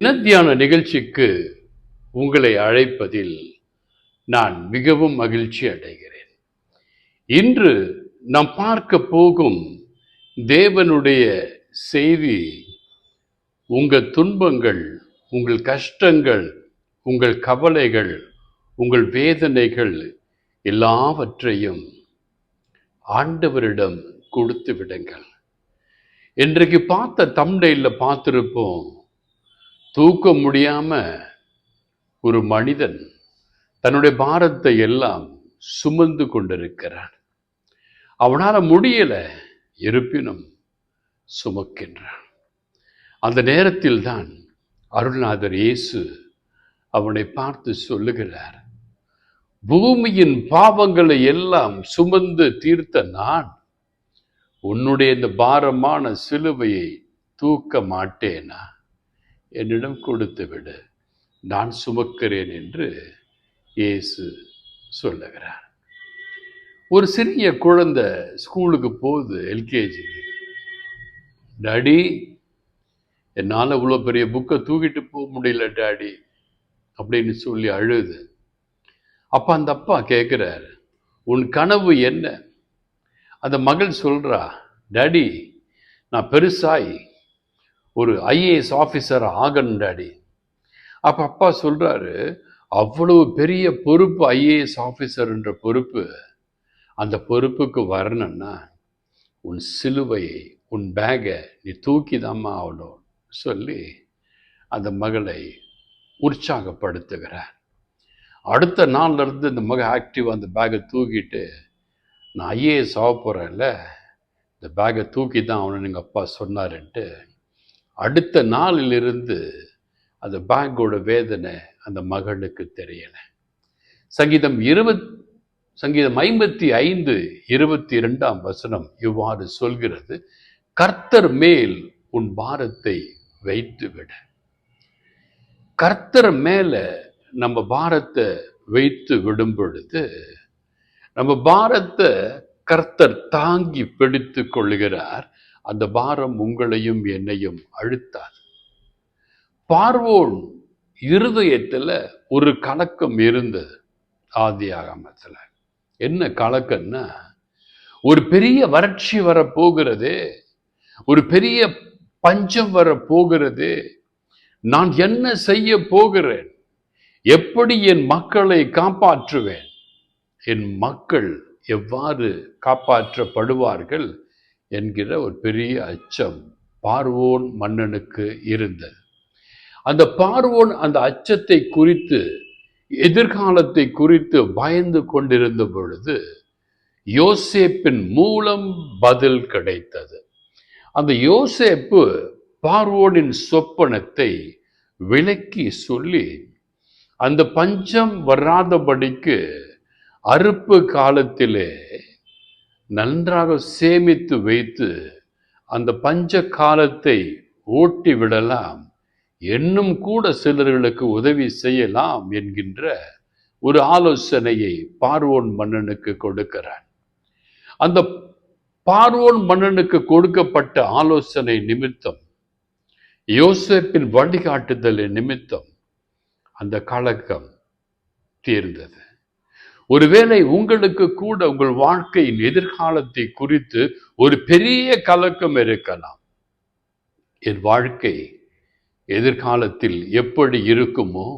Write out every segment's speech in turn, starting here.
தினத்தியான நிகழ்ச்சிக்கு உங்களை அழைப்பதில் நான் மிகவும் மகிழ்ச்சி அடைகிறேன். இன்று நாம் பார்க்க போகும் தேவனுடைய செய்தி உங்கள் துன்பங்கள் உங்கள் கஷ்டங்கள் உங்கள் கவலைகள் உங்கள் வேதனைகள் எல்லாவற்றையும் ஆண்டவரிடம் கொடுத்து விடுங்கள். இன்றைக்கு பார்த்த தம்டையில் பார்த்துருப்போம் தூக்க முடியாம ஒரு மனிதன் தன்னுடைய பாரத்தை எல்லாம் சுமந்து கொண்டிருக்கிறான். அவனால் முடியல இருப்பினும் சுமக்கின்றான். அந்த நேரத்தில் தான் அருள்நாதர் இயேசு அவனை பார்த்து சொல்லுகிறார் பூமியின் பாவங்களை எல்லாம் சுமந்து தீர்த்த நான் உன்னுடைய இந்த பாரமான சிலுவையை தூக்க மாட்டேனா? என்னிடம் கொடுத்து விடு நான் சுமக்கிறேன் என்று இயேசு சொல்லுகிறார். ஒரு சிறிய குழந்தை ஸ்கூலுக்கு போகுது எல்கேஜி. டாடி என்னால் இவ்வளோ பெரிய புக்கை தூக்கிட்டு போக முடியல டாடி அப்படின்னு சொல்லி அழுது. அப்பா அந்த அப்பா கேட்குறார் உன் கனவு என்ன? அந்த மகள் சொல்கிறா டாடி நான் பெருசாய் ஒரு ஐஏஎஸ் ஆஃபீஸர் ஆகணும் டாடி. அப்போ அப்பா சொல்கிறாரு அவ்வளவு பெரிய பொறுப்பு ஐஏஎஸ் ஆஃபீஸர்ன்ற பொறுப்பு அந்த பொறுப்புக்கு வரணும்னா உன் சிலுவையை உன் பேகை நீ தூக்கி தாம்மா ஆகணும் சொல்லி அந்த மகளை உற்சாகப்படுத்துகிறார். அடுத்த நாள்லேருந்து இந்த மக ஆக்டிவாக அந்த பேகை தூக்கிட்டு நான் ஐஏஎஸ் ஆக போகிறேன்ல இந்த பேகை தூக்கி தான் அவனு எங்கள் அப்பா சொன்னாருன்ட்டு அடுத்த நாளிலிருந்து அந்த பேங்கோட வேதனை அந்த மகளுக்கு தெரியலை. சங்கீதம் இருபத் சங்கீதம் ஐம்பத்தி ஐந்து இருபத்தி இரண்டாம் வசனம் இவ்வாறு சொல்கிறது கர்த்தர் மேல் உன் பாரத்தை வைத்து விட கர்த்தர் மேலே நம்ம பாரத்தை வைத்து விடும் பொழுது நம்ம பாரத்தை கர்த்தர் தாங்கி பிடித்து கொள்கிறார் அந்த பாரம் உங்களையும் என்னையும் அழுத்தாது. பார்வோன் இருதயத்தில் ஒரு கலக்கம் இருந்தது ஆதி ஆகாமத்தில் என்ன கலக்கம்னா ஒரு பெரிய வறட்சி வர போகிறது ஒரு பெரிய பஞ்சம் வர போகிறது நான் என்ன செய்ய போகிறேன்? எப்படி என் மக்களை காப்பாற்றுவேன்? என் மக்கள் எவ்வாறு காப்பாற்றப்படுவார்கள்? என்கிற ஒரு பெரிய அச்சம் பார்வோன் மன்னனுக்கு இருந்தது. அந்த பார்வோன் அந்த அச்சத்தை குறித்து எதிர்காலத்தை குறித்து பயந்து கொண்டிருந்த பொழுது யோசேப்பின் மூலம் பதில் கிடைத்தது. அந்த யோசேப்பு பார்வோனின் சொப்பனத்தை விளக்கி சொல்லி அந்த பஞ்சம் வராதபடிக்கு அறுப்பு காலத்திலே நன்றாக சேமித்து வைத்து அந்த பஞ்ச காலத்தை ஓட்டி விடலாம். இன்னும் கூட சிலர்களுக்கு உதவி செய்யலாம் என்கின்ற ஒரு ஆலோசனையை பார்வோன் மன்னனுக்கு கொடுக்கிறான். அந்த பார்வோன் மன்னனுக்கு கொடுக்கப்பட்ட ஆலோசனை நிமித்தம் யோசேப்பின் வழிகாட்டுதல் நிமித்தம் அந்த கலக்கம் தீர்ந்தது. ஒருவேளை உங்களுக்கு கூட உங்கள் வாழ்க்கையின் எதிர்காலத்தை குறித்து ஒரு பெரிய கலக்கம் இருக்கலாம். என் வாழ்க்கை எதிர்காலத்தில் எப்படி இருக்குமோ?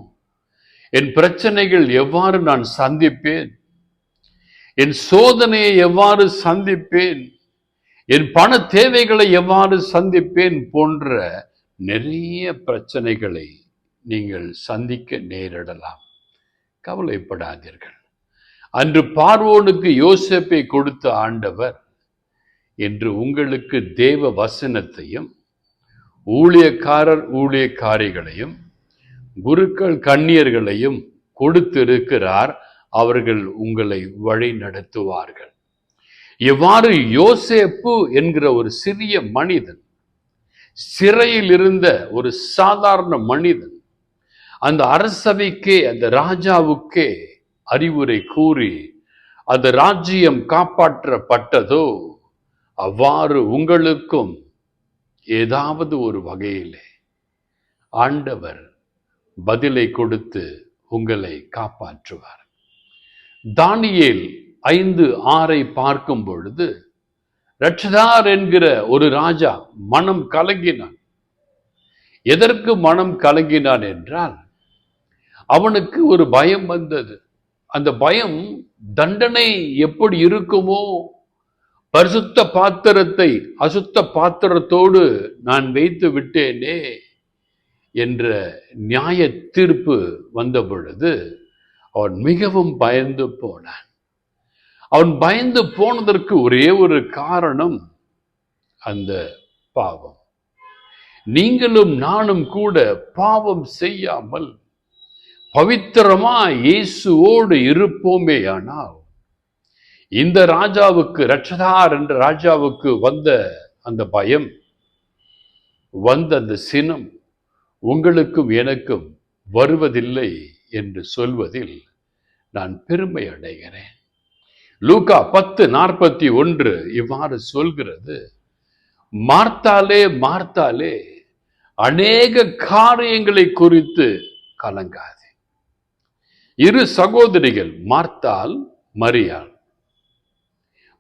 என் பிரச்சனைகள் எவ்வாறு நான் சந்திப்பேன்? என் சோதனையை எவ்வாறு சந்திப்பேன்? என் பண தேவைகளை எவ்வாறு சந்திப்பேன் போன்ற நிறைய பிரச்சனைகளை நீங்கள் சந்திக்க நேரிடலாம். கவலைப்படாதீர்கள். அன்று பார்வோனுக்கு யோசேப்பை கொடுத்த ஆண்டவர் என்று உங்களுக்கு தேவ வசனத்தையும் ஊழியக்காரர் ஊழியக்காரிகளையும் குருக்கள் கண்ணியர்களையும் கொடுத்திருக்கிறார். அவர்கள் உங்களை வழி நடத்துவார்கள். எவ்வாறு யோசேப்பு என்கிற ஒரு சிறிய மனிதன் சிறையில் இருந்த ஒரு சாதாரண மனிதன் அந்த அரசவைக்கே அந்த ராஜாவுக்கே அறிவுரை கூறி அந்த ராஜ்யம் காப்பாற்றப்பட்டதோ அவ்வாறு உங்களுக்கும் ஏதாவது ஒரு வகையிலே. ஆண்டவர் பதிலை கொடுத்து உங்களை காப்பாற்றுவார். தானியேல் ஐந்து ஆறை பார்க்கும் பொழுது ரட்சதார் என்கிற ஒரு ராஜா மனம் கலங்கினான். எதற்கு மனம் கலங்கினான் என்றால் அவனுக்கு ஒரு பயம் வந்தது. அந்த பயம் தண்டனை எப்படி இருக்குமோ பரிசுத்த பாத்திரத்தை அசுத்த பாத்திரத்தோடு நான் வைத்து விட்டேனே என்ற நியாய தீர்ப்பு வந்த பொழுது அவன் மிகவும் பயந்து போனான். அவன் பயந்து போனதற்கு ஒரே ஒரு காரணம் அந்த பாவம். நீங்களும் நானும் கூட பாவம் செய்யாமல் பவித்திரமா இயேசுவோடு இருப்போமே ஆனால் இந்த ராஜாவுக்கு ரட்சதார் என்ற ராஜாவுக்கு வந்த அந்த பயம் வந்த அந்த சினம் உங்களுக்கும் எனக்கும் வருவதில்லை என்று சொல்வதில் நான் பெருமை அடைகிறேன். லூகா பத்து நாற்பத்தி ஒன்று இவ்வாறு சொல்கிறது மார்த்தாலே மார்த்தாலே அநேக காரியங்களை குறித்து கலங்காது. இரு சகோதரிகள் மார்த்தால் மரியாள்.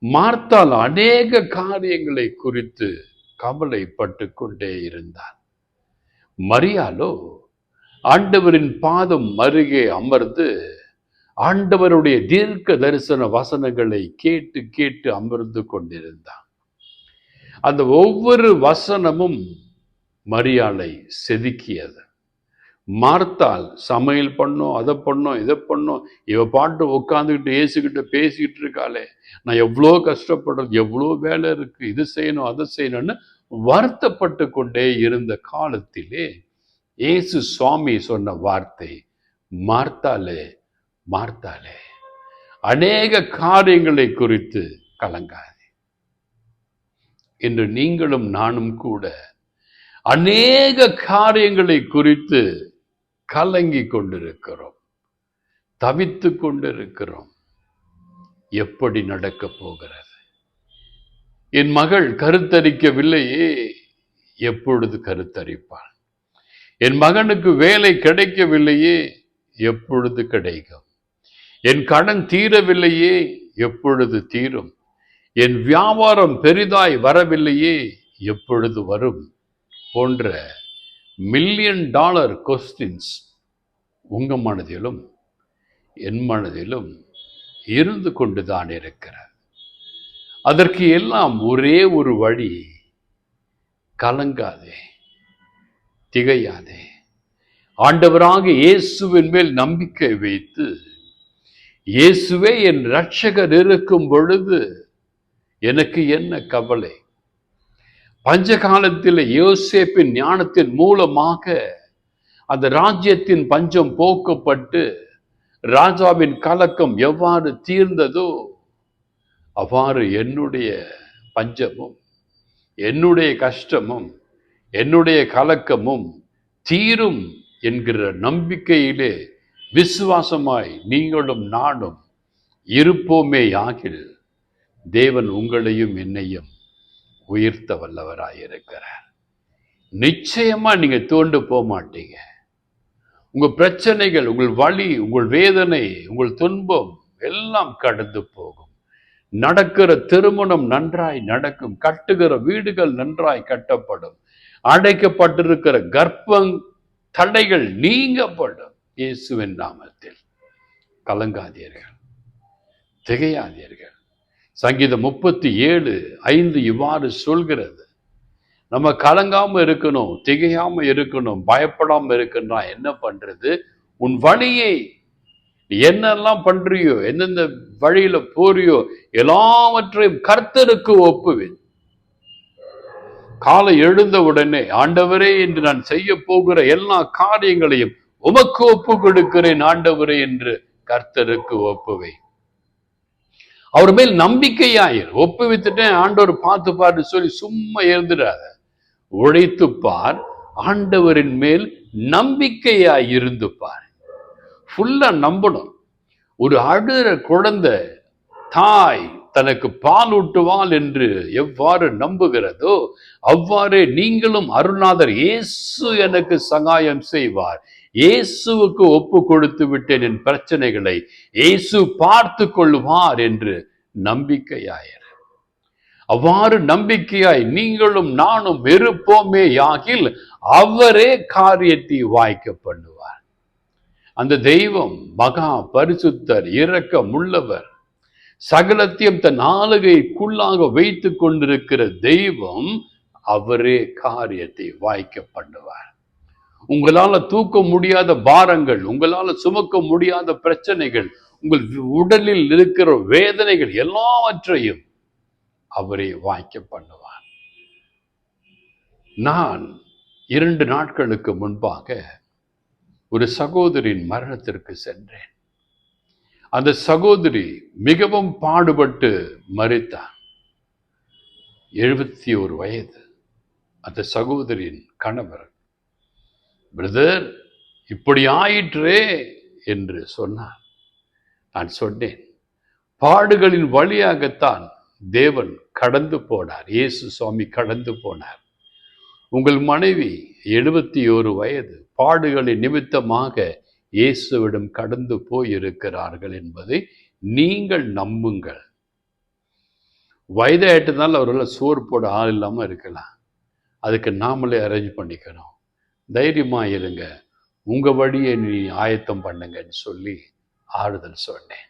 மார்த்தால் அநேக காரியங்களை குறித்து கவலைப்பட்டு கொண்டே இருந்தார். மரியாலோ ஆண்டவரின் பாதம் அருகே அமர்ந்து ஆண்டவருடைய தீர்க்க தரிசன வசனங்களை கேட்டு கேட்டு அமர்ந்து கொண்டிருந்தான். அந்த ஒவ்வொரு வசனமும் மரியாளை செதுக்கியது. மார்த்தால் சமையல் பண்ணோம் அதை பண்ணோம் இதை பண்ணோம். இவ பாட்டு உட்காந்துக்கிட்டு ஏசுக்கிட்டு பேசிக்கிட்டு இருக்காளே. நான் எவ்வளோ கஷ்டப்படுறது எவ்வளோ வேலை இருக்கு இது செய்யணும் அதை செய்யணும்னு வருத்தப்பட்டு கொண்டே இருந்த காலத்திலே இயேசு சுவாமி சொன்ன வார்த்தை மார்த்தாலே மார்த்தாலே அநேக காரியங்களை குறித்து கலங்காதே. இன்று நீங்களும் நானும் கூட அநேக காரியங்களை குறித்து கலங்கி கொண்டிருக்கிறோம் தவித்து கொண்டிருக்கிறோம் எப்படி நடக்கப் போகிறது? என் மகள் கருத்தரிக்கவில்லையே எப்பொழுது கருத்தரிப்பான் என் மகனுக்கு வேலை கிடைக்கவில்லையே எப்பொழுது கிடைக்கும்? என் கடன் தீரவில்லையே எப்பொழுது தீரும்? என் வியாபாரம் பெரிதாய் வரவில்லையே எப்பொழுது வரும்? போன்ற மில்லியன் டாலர் கொஸ்டின்ஸ் உங்க மனதிலும் என் மனதிலும் இருந்து கொண்டுதான் இருக்கிறார். அதற்கு எல்லாம் ஒரே ஒரு வழி கலங்காதே திகையாதே. ஆண்டவராக இயேசுவின் மேல் நம்பிக்கை வைத்து இயேசுவே என் ரட்சகர் இருக்கும் பொழுது எனக்கு என்ன கவலை? பஞ்ச காலத்தில் யோசேப்பின் ஞானத்தின் மூலமாக அந்த ராஜ்யத்தின் பஞ்சம் போக்கப்பட்டு ராஜாவின் கலக்கம் எவ்வாறு தீர்ந்ததோ அவ்வாறு என்னுடைய பஞ்சமும் என்னுடைய கஷ்டமும் என்னுடைய கலக்கமும் தீரும் என்கிற நம்பிக்கையிலே விசுவாசமாய் நீங்களும் நானும் இருப்போமே ஆகில் தேவன் உங்களையும் என்னையும் உயிர்த்த வல்லவராயிருக்கிறார். நிச்சயமா நீங்க தோண்டு போக மாட்டீங்க. உங்க பிரச்சனைகள் உங்கள் வலி உங்கள் வேதனை உங்கள் துன்பம் எல்லாம் கடந்து போகும். நடக்கிற திருமணம் நன்றாய் நடக்கும். கட்டுகிற வீடுகள் நன்றாய் கட்டப்படும். அடைக்கப்பட்டிருக்கிற கர்ப்பங் தடைகள் நீங்கப்படும். இயேசுவின் நாமத்தில். கலங்காதீர்கள். திகையாதீர்கள். சங்கீதம் முப்பத்தி ஏழு ஐந்து இவ்வாறு சொல்கிறது. நம்ம கலங்காம இருக்கணும் திகையாம இருக்கணும் பயப்படாம இருக்கணும்னா என்ன பண்றது? உன் வழியை. என்னெல்லாம் பண்றியோ எந்தெந்த வழியில போறியோ எல்லாவற்றையும் கர்த்தருக்கு ஒப்புவேன். காலை எழுந்த உடனே ஆண்டவரே என்று நான் செய்ய போகிற எல்லா காரியங்களையும் உமக்கு ஒப்பு கொடுக்கிறேன் ஆண்டவரே என்று கர்த்தருக்கு ஒப்புவேன். அவர் மேல் நம்பிக்கையாயிரு. ஒப்புவித்துட்டேன் ஆண்டவர் பார்த்து பாரு சொல்லி சும்மா எழுந்துடாத உழைத்து பார் ஆண்டவரின் மேல் நம்பிக்கையாய் இருந்து பார். ஃபுல்லா நம்பணும். ஒரு அழுகிற குழந்தை தாய் தனக்கு பாலூட்டுவாள் என்று எவ்வாறு நம்புகிறதோ அவ்வாறே நீங்களும் அருணாதர் இயேசு எனக்கு சகாயம் செய்வார். இயேசுவுக்கு ஒப்பு கொடுத்து விட்டேன் என் பிரச்சனைகளை. இயேசு பார்த்து கொள்வார் என்று நம்பிக்கையாயிரு. அவ்வாறு நம்பிக்கையாய் நீங்களும் நானும் இருப்போமே யாகில் அவரே காரியத்தை வாய்க்க பண்ணுவார். அந்த தெய்வம் மகா பரிசுத்தர் இரக்கம் உள்ளவர் சகலத்தையும் தன் ஆளுகைக்குள்ளாக வைத்து கொண்டிருக்கிற தெய்வம் அவரே காரியத்தை வாய்க்க பண்ணுவார் உங்களால தூக்க முடியாத பாரங்கள் உங்களால சுமக்க முடியாத பிரச்சனைகள் உங்கள் உடலில் இருக்கிற வேதனைகள் எல்லாவற்றையும் அவரே வாய்க்க பண்ணுவார் நான் இரண்டு நாட்களுக்கு முன்பாக ஒரு சகோதரின் மரணத்திற்கு சென்றேன். அந்த சகோதரி மிகவும் பாடுபட்டு மறித்தார். எழுபத்தி ஒரு வயது. அந்த சகோதரியின் கணவர் பிரதர் இப்படி ஆயிற்றே என்று சொன்னார். நான் சொன்னேன். பாடுகளின் வழியாகத்தான் தேவன் கடந்து போனார். இயேசு சுவாமி கடந்து போனார். உங்கள் மனைவி எழுபத்தி ஒரு வயது. பாடுகளின் நிமித்தமாக இயேசுவிடம் கடந்து போயிருக்கிறார்கள் என்பதை நீங்கள் நம்புங்கள். வயதாயிட்டதால் அவர்கள் சோறு போட ஆள் இல்லாமல் இருக்கலாம். அதுக்கு நாமளே அரேஞ்ச் பண்ணிக்கணும். தைரியமா இருங்க. உங்க வழியை நீ ஆயத்தம் பண்ணுங்கன்னு சொல்லி ஆறுதல் சொன்னேன்.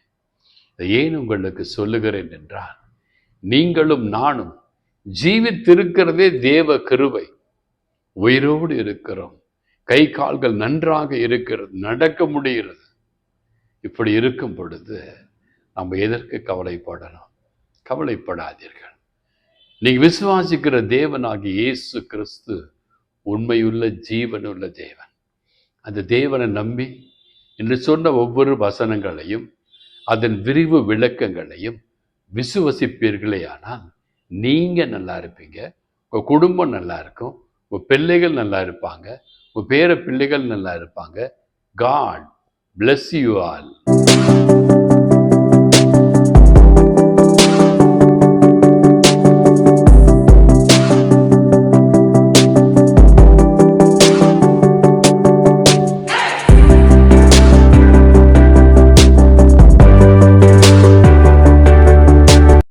இதை ஏன் உங்களுக்கு சொல்லுகிறேன் என்றால் நீங்களும் நானும் ஜீவித்திருக்கிறதே தேவ கிருவை உயிரோடு இருக்கிறோம். கை கால்கள் நன்றாக இருக்கிறது நடக்க முடிகிறது. இப்படி இருக்கும் பொழுது நம்ம எதற்கு கவலைப்படணும் கவலைப்படாதீர்கள். நீங்கள் விசுவாசிக்கிற தேவனாகிய இயேசு கிறிஸ்து உண்மையுள்ள ஜீவனுள்ள தேவன். அந்த தேவனை நம்பி என்று சொன்ன ஒவ்வொரு வசனங்களையும் அதன் விரிவு விளக்கங்களையும் விசுவசிப்பீர்களே ஆனால் நீங்கள் நல்லா இருப்பீங்க உங்கள் குடும்பம் நல்லா இருக்கும் உங்கள் பிள்ளைகள் நல்லா இருப்பாங்க உங்கள் பேர பிள்ளைகள் நல்லா இருப்பாங்க. God bless you all